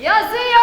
Yazıyor.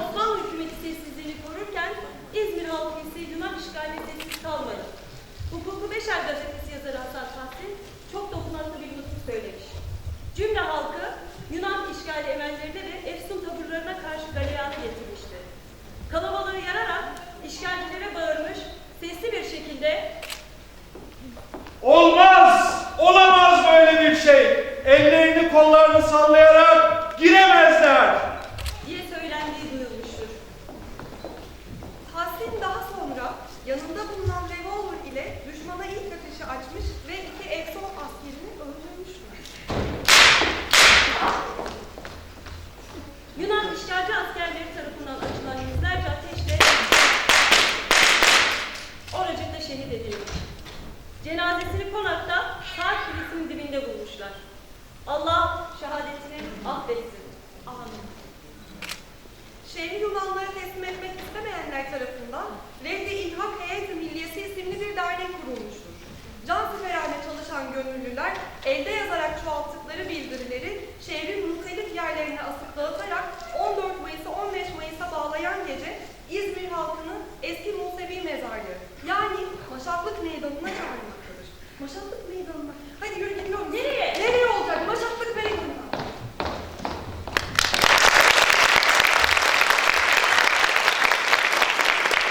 Osmanlı hükümeti sessizliğini korurken İzmir halkı ise Yunan işgaline sessiz kalmadı. Hukuku Beşer gazetesi yazarı Hasan Tahsin çok dokunaklı bir mutlu söylemiş. Cümle halkı Yunan işgali emellerine ve Efsun taburlarına karşı galeyana getirmişti. Kalabalığı yararak işgalcilere bağırmış, sesli bir şekilde Olmaz! Olamaz! Duyulmuştur. Tahsin daha sonra yanında bulunan revolver ile düşmana ilk ateşi açmış ve iki Exo askerini öldürmüştür. Yunan işgalci askerleri tarafından açılan yüzlerce ateşle oracıkta şehit edilmiş. Cenazesini konakta saat kulesinin dibinde gönüllüler elde yazarak çoğalttıkları bildirileri şehrin muhtelif yerlerine asıp dağıtarak 14 Mayıs'ı 15 Mayıs'a bağlayan gece İzmir halkını eski Musevi mezarlığı yani Maşatlık Meydanı'na çağırmaktadır. Maşatlık Meydanı'na. Hadi